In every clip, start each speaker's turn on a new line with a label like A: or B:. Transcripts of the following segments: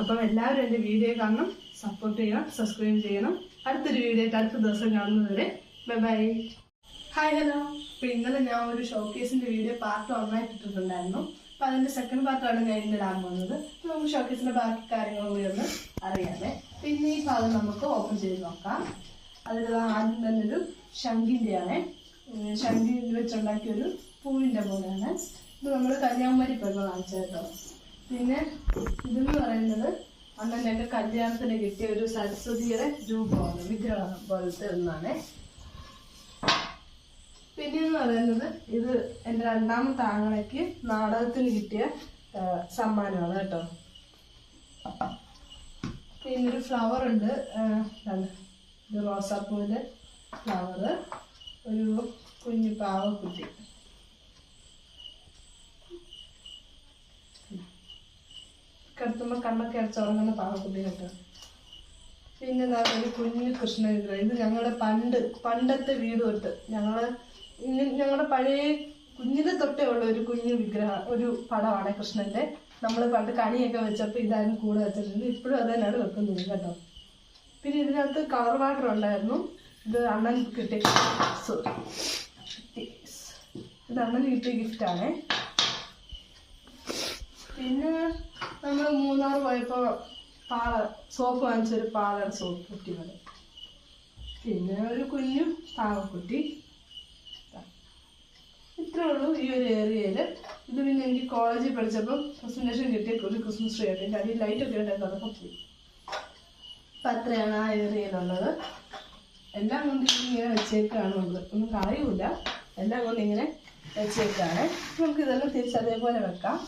A: അപ്പം എല്ലാവരും എന്റെ വീഡിയോ കാണണം സപ്പോർട്ട് ചെയ്യണം സബ്സ്ക്രൈബ് ചെയ്യണം. അടുത്തൊരു വീഡിയോ അടുത്ത ദിവസം കാണുന്നതുവരെ ബൈ ബൈ ഹായ് ഹലോ അപ്പൊ ഇന്നലെ ഞാൻ ഒരു ഷോക്കേസിന്റെ വീഡിയോ പാർട്ട് ഒന്നായിട്ട് ഇട്ടിട്ടുണ്ടായിരുന്നു. അപ്പൊ അതിന്റെ സെക്കൻഡ് പാർട്ടാണ് ഞാൻ ഇന്ന് ഇടാൻ പോകുന്നത്. അപ്പൊ നമുക്ക് ഷോക്കേസിന്റെ ബാക്കി കാര്യങ്ങളും കൂടി ഒന്ന് അറിയാമേ. പിന്നെ ഈ ഭാഗം നമുക്ക് ഓപ്പൺ ചെയ്ത് നോക്കാം. അതിൽ ആദ്യം തന്നെ ഒരു ശംഖിന്റെയാണ്. ശംഖി വെച്ചുണ്ടാക്കിയ ഒരു പൂവിന്റെ പോലെയാണ് ഇത് നമ്മൾ കന്യാകുമാരി പോയപ്പോൾ കാണിച്ചത് കേട്ടോ. പിന്നെ ഇതെന്ന് പറയുന്നത് അന്ന് എന്റെ കല്യാണത്തിന് കിട്ടിയ ഒരു സരസ്വതിയുടെ രൂപമാണ് വിഗ്രഹം പോലത്തെ ഒന്നാണ്. പിന്നെ എന്ന് പറയുന്നത് ഇത് എന്റെ രണ്ടാമത്തെ ആങ്ങളയ്ക്ക് നാടകത്തിന് കിട്ടിയ സമ്മാനമാണ് കേട്ടോ. പിന്നെ ഒരു ഫ്ലവർ ഉണ്ട്. ഇത് റോസാപ്പൂവിന്റെ ഫ്ലവർ ഒരു കുഞ്ഞു പാവക്കുട്ടി. കിടത്തുമ്പോൾ കണ്ണൊക്കെ അടച്ചുറങ്ങുന്ന പാവക്കുട്ടികൾക്ക്. കേട്ടോ പിന്നെ ഒരു കുഞ്ഞു കൃഷ്ണ വിഗ്രഹം ഇത് ഞങ്ങളുടെ പണ്ട് പണ്ടത്തെ വീട് തൊട്ട് ഞങ്ങൾ ഞങ്ങളുടെ പഴയ കുഞ്ഞിന് തൊട്ടേ ഉള്ള ഒരു കുഞ്ഞു വിഗ്രഹ ഒരു പടമാണ് കൃഷ്ണന്റെ. നമ്മൾ പണ്ട് കണിയൊക്കെ വെച്ചപ്പോൾ ഇതായിരുന്നു കൂടെ വെച്ചിട്ടുണ്ട്. ഇപ്പോഴും അത് തന്നെയാണ് വെക്കുന്നത് കേട്ടോ. പിന്നെ ഇതിനകത്ത് കളർ വാട്ടർ ഉണ്ടായിരുന്നു. ഇത് അണ്ണൻ കിട്ടിയ ഇത് അണ്ണൻ കിട്ടിയ ഗിഫ്റ്റാണ് പിന്നെ നമ്മൾ മൂന്നാർ പോയപ്പോൾ പാള സോപ്പ് വാങ്ങിച്ചൊരു പാളയുടെ സോപ്പ് കുട്ടി മതി പിന്നെ ഒരു കുഞ്ഞു പാവക്കുട്ടി. ഇത്രേ ഉള്ളൂ ഈ ഒരു ഏരിയയിൽ ഇത് പിന്നെ എനിക്ക് കോളേജിൽ പഠിച്ചപ്പോൾ പ്രസന്റേഷൻ കിട്ടിയ ഒരു ക്രിസ്മസ് ട്രീ ആയിട്ട് അതിൽ ലൈറ്റ് ഒക്കെ ഉണ്ടായിരുന്നു അതൊക്കെ പോയി. അപ്പം അത്രയാണ് ആ ഏരിയയിലുള്ളത് എല്ലാം കൊണ്ട് ഇങ്ങനെ വെച്ചേക്കാണ് ഉള്ളത്. ഒന്നും കളയൂല എല്ലാം കൊണ്ട് ഇങ്ങനെ വെച്ചേക്കാണ്. നമുക്ക് ഇതെല്ലാം തിരിച്ച് അതേപോലെ വെക്കാം.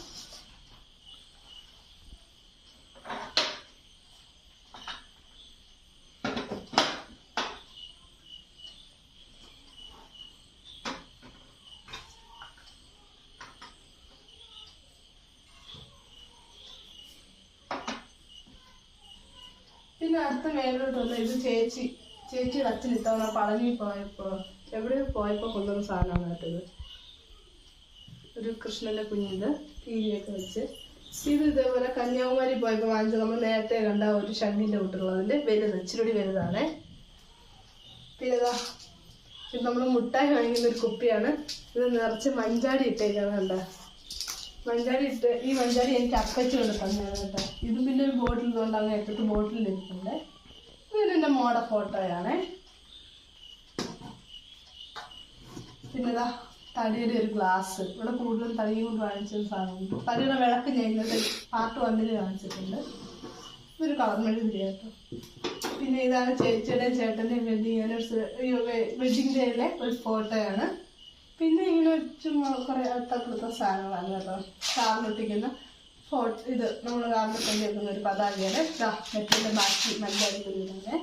A: പിന്നെ അടുത്ത മേലോട്ട് ഇത് ചേച്ചി ചേച്ചിയുടെ അച്ഛൻ ഇത്തവണ പളനി പോയപ്പോ എവിടെ പോയപ്പോ കൊണ്ടുവന്ന സാധനമാണ് കേട്ടത്. ഒരു കൃഷ്ണന്റെ കുഞ്ഞിന്റെ കീരിയൊക്കെ വെച്ച്. ഇത് ഇതേപോലെ കന്യാകുമാരി പോയപ്പോ വാങ്ങിച്ച നമ്മൾ നേരത്തെ കണ്ട ഒരു ഷണ്ണിന്റെ കൂട്ടുള്ളതിന്റെ വലുത് ഇച്ചിരി വലുതാണ്. പിന്നെ ഇത് നമ്മൾ മുട്ടായി വാങ്ങിക്കുന്ന ഒരു കുപ്പിയാണ്. ഇത് നിറച്ച് മഞ്ചാടി ഇട്ടേക്കാണ് കണ്ട. മഞ്ചാടി ഇട്ട് ഈ മഞ്ചാടി എനിക്ക് അപ്പച്ചു കൊണ്ട് തന്നെയാണ് കേട്ടോ. ഇതും പിന്നെ ഒരു ബോട്ടിൽ കൊണ്ട് അങ്ങ് എടുത്തിട്ട് ബോട്ടിൽ ഇരിക്കുന്നുണ്ട് ഇത് എന്റെ മോടെ ഫോട്ടോയാണ്. പിന്നെ ഇതാ തടിയുടെ ഒരു ഗ്ലാസ്. ഇവിടെ കൂടുതലും തടി കൊണ്ട് കാണിച്ചൊരു സാധനം. തടിയുടെ വിളക്ക് ഞാൻ പാർട്ട് വണ്ണിൽ കാണിച്ചിട്ടുണ്ട്. ഇതൊരു കളർ കേട്ടോ പിന്നെ ഇതാണ് ചേച്ചിയുടെ ചേട്ടന്റെ വെഡിങ് ആനിവേഴ്സറി വെഡിങ് ഡേയിലെ ഒരു ഫോട്ടോയാണ്. പിന്നെ ഇങ്ങനെ ചുമ്മാ കുറേ അടുത്തടുത്ത സാധനങ്ങളാണ് കേട്ടോ. സാറിനൊട്ടിക്കുന്ന ഇത് നമ്മൾ കാണുന്ന കൊണ്ട് വെക്കുന്ന ഒരു പതാകയാണ്. മെറ്റിന്റെ ബാക്കി നല്ല കുഞ്ഞിനെ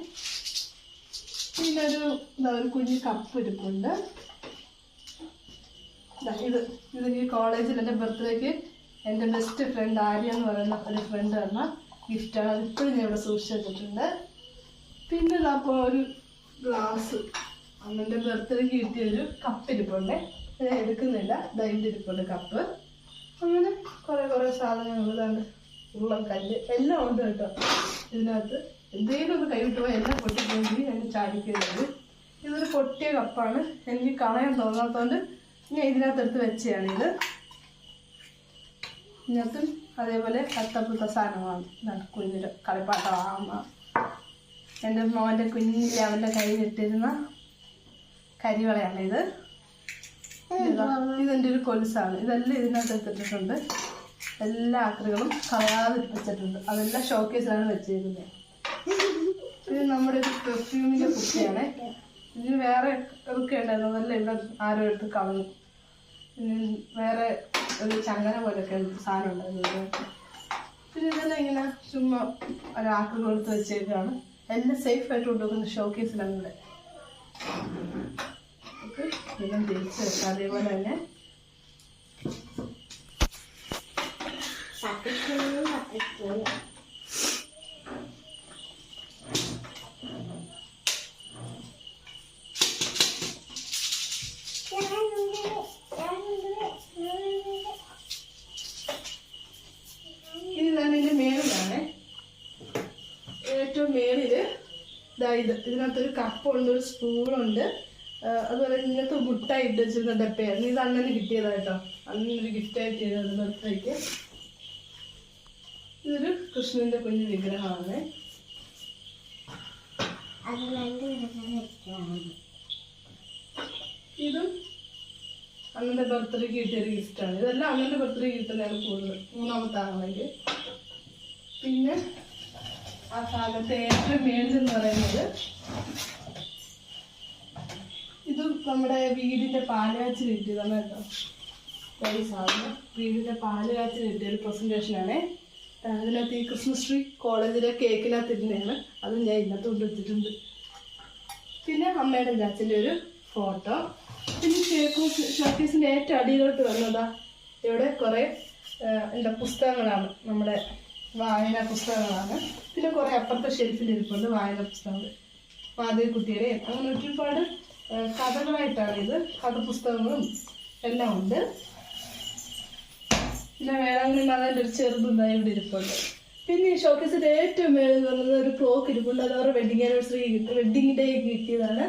A: പിന്നെ ഒരു എന്താ ഒരു കുഞ്ഞു കപ്പ് ഇരിപ്പുണ്ട്. ഇത് ഈ കോളേജിൽ എന്റെ ബർത്ത്ഡേക്ക് എന്റെ ബെസ്റ്റ് ഫ്രണ്ട് ആര്യ എന്ന് പറയുന്ന ഒരു ഫ്രണ്ട് തന്ന ഗിഫ്റ്റാണ് അത് ഇപ്പോഴും ഞാൻ ഇവിടെ സൂക്ഷിച്ചു വെച്ചിട്ടുണ്ട്. പിന്നെ അപ്പോൾ ഒരു ഗ്ലാസ് അമ്മന്റെ ബർത്ത്ഡേക്ക് കിട്ടിയ ഒരു കപ്പ് ഇരിപ്പുണ്ട്. എടുക്കുന്നില്ല. ദൈവം ഇരിപ്പുണ്ട് കപ്പ് അങ്ങനെ കുറേ സാധനങ്ങൾ ഇതാണ് ഉള്ളം കല്ല് എല്ലാം ഉണ്ട് കേട്ടോ. ഇതിനകത്ത് എന്തെങ്കിലും ഒന്ന് കൈവിട്ട് പോയാൽ എല്ലാം പൊട്ടിപ്പോയി എന്നെ ചാടിക്കുന്നത് ഇതൊരു പൊട്ടിയ കപ്പാണ്. എനിക്ക് കളയാൻ തോന്നാത്തതുകൊണ്ട് ഞാൻ ഇതിനകത്ത് എടുത്ത് വെച്ചതാണ് ഇത്. ഇതിനകത്തും അതേപോലെ കത്തപ്പുത്ത സാധനമാണ് കുഞ്ഞിന്റെ കളിപ്പാട്ടമാകുന്ന എന്റെ മോന്റെ കുഞ്ഞിന്റെ അവന്റെ കയ്യിലിട്ടിരുന്ന കരിവളയാണ് ഇതാ, ഇതെന്റെ ഒരു കൊലുസാണ്. ഇതെല്ലാം ഇതിനകത്ത് എടുത്തിട്ടുണ്ട്. എല്ലാ ആക്രികളും കളയാതെ വെച്ചിട്ടുണ്ട്. അതെല്ലാം ഷോക്കേസിലാണ് വെച്ചിരിക്കുന്നത് ഇത് നമ്മുടെ ഒരു പെർഫ്യൂമിന്റെ കുപ്പിയാണ് ഇതിന് വേറെ ഒക്കെ ഉണ്ടായിരുന്നു. അതെല്ലാം ഇവിടെ ആരോ എടുത്ത് കളഞ്ഞു. വേറെ ഒരു ചങ്ങന പോലൊക്കെ ഒരു സാധനം ഉണ്ടായിരുന്നു പിന്നെ ഇതെല്ലാം ഇങ്ങനെ ചുമ്മാ ഒരാക്രികൾ എടുത്ത് വെച്ചേക്കാണ്. എല്ലാം സേഫ് ആയിട്ട് കൊണ്ടുവെക്കുന്ന ഷോക്കേസിലാണ് ഇവിടെ. തിരിച്ചു വെച്ചാൽ അതേപോലെ തന്നെ ഇതാ ഇത്. ഇതിനകത്തൊരു കപ്പുണ്ട് ഒരു സ്പൂണുണ്ട്. അതുപോലെ ഇതിനകത്ത് ഇട്ട് വെച്ചിരുന്ന ഡപ്പയായിരുന്നു. ഇത് അണ്ണന് കിട്ടിയതാട്ടോ അണ്ണനൊരു ഗിഫ്റ്റ് ആയിട്ട് ചെയ്തത് ബർത്ത്ഡേക്ക് ഇതൊരു കൃഷ്ണന്റെ കുഞ്ഞു വിഗ്രഹമാണ്. ഇതും അങ്ങനെ ബർത്ത്ഡേക്ക് കിട്ടിയ ഒരു ഗിഫ്റ്റാണ് ഇതെല്ലാം അങ്ങനെ ബർത്ത്ഡേ കിട്ടുന്നതാണ് കൂടുതൽ മൂന്നാമത്തെ ആണെങ്കിൽ പിന്നെ ആ ഭാഗത്തെ ഏറ്റവും മേളിലെന്ന് പറയുന്നത് ഇത് നമ്മുടെ വീടിന്റെ പാലുകാച്ചിൽ കിട്ടിയതാണ് കേട്ടോ. സാധനം വീടിന്റെ പാലുകാച്ചിൽ കിട്ടിയ ഒരു പ്രസന്റേഷനാണ് അതിനകത്ത് ഈ ക്രിസ്മസ് ട്രീ കോളേജിലെ കേക്കിനകത്ത് ഇരുന്നതാണ് അത് ഞാൻ ഇന്നത്തെ കൊണ്ട് വെച്ചിട്ടുണ്ട്. പിന്നെ അമ്മയുടെ ചാച്ചന്റെ ഒരു ഫോട്ടോ പിന്നെ കേക്കും ഷോക്കേസിന്റെ ഏറ്റവും അടിയിലോട്ട് വന്നതാ ഇവിടെ കുറേ എന്താ പുസ്തകങ്ങളാണ്. നമ്മുടെ വായന പുസ്തകങ്ങളാണ്. പിന്നെ കുറേ അപ്പുറത്തെ ഷെൽഫിൽ ഇരിപ്പുണ്ട് വായന പുസ്തകങ്ങൾ. മാധവിക്കുട്ടിയുടെ അങ്ങനെ ഒരുപാട് കഥകളായിട്ടാണ് ഇത്. കഥ പുസ്തകങ്ങളും എല്ലാം ഉണ്ട്. പിന്നെ വേളാങ്കണ്ണി മാതാവിന്റെ ഒരു ചെറുതുണ്ടായി ഇവിടെ ഇരിപ്പുണ്ട്. പിന്നെ ഈ ഷോക്കേസിന്റെ ഏറ്റവും മേളിൽ വന്നത് ഒരു ക്ലോക്ക് ഇരിപ്പുണ്ട്. അത് അവരുടെ വെഡിങ് ആനിവേഴ്സറി വെഡിങ് ഡേ കിട്ടിയതാണ്.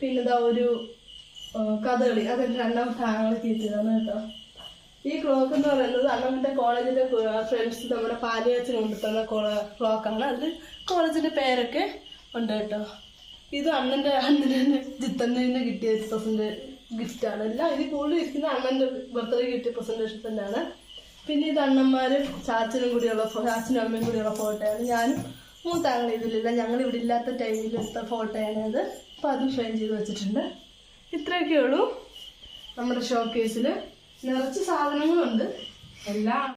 A: പിന്നെ ഇതാ ഒരു കഥകളി. അതെന്റെ രണ്ടാം ആങ്ങളൊക്കെ കിട്ടിയതാണ് കേട്ടോ. ഈ ക്ലോക്ക് എന്ന് പറയുന്നത് അണ്ണന്റെ കോളേജിന്റെ ഫ്രണ്ട്സ് നമ്മുടെ പാലിയാച്ചൻ കൊണ്ടുത്തന്ന ക്ലോക്കാണ് അതിൽ കോളേജിന്റെ പേരൊക്കെ ഉണ്ട് കേട്ടോ. ഇത് അണ്ണന്റെ അണ്ണന് ജിത്തന്നെ കിട്ടിയ പ്രസന്റ് ഗിഫ്റ്റാണ് എല്ലാം ഇതിൽ കൂടുതൽ ഇരിക്കുന്ന അണ്ണന്റെ ബർത്ത്ഡേ കിട്ടിയ പ്രസന്റേഷൻ തന്നെയാണ്. പിന്നെ ഇത് അണ്ണന്മാരും ചാച്ചനും കൂടിയുള്ള ചാച്ചനും അമ്മയും കൂടിയുള്ള ഫോട്ടോയാണ് ഞാനും മൂത്താങ്ങൾ ഇതിലില്ല. ഞങ്ങൾ ഇവിടെ ഇല്ലാത്ത ടൈമിൽ എടുത്ത ഫോട്ടോയാണ് അത് അപ്പോൾ അതും ഫ്രെയിം ചെയ്ത് വെച്ചിട്ടുണ്ട്. ഇത്രയൊക്കെ ഉള്ളൂ നമ്മുടെ ഷോ കേസിൽ നിറച്ച് സാധനങ്ങളുണ്ട്. എല്ലാം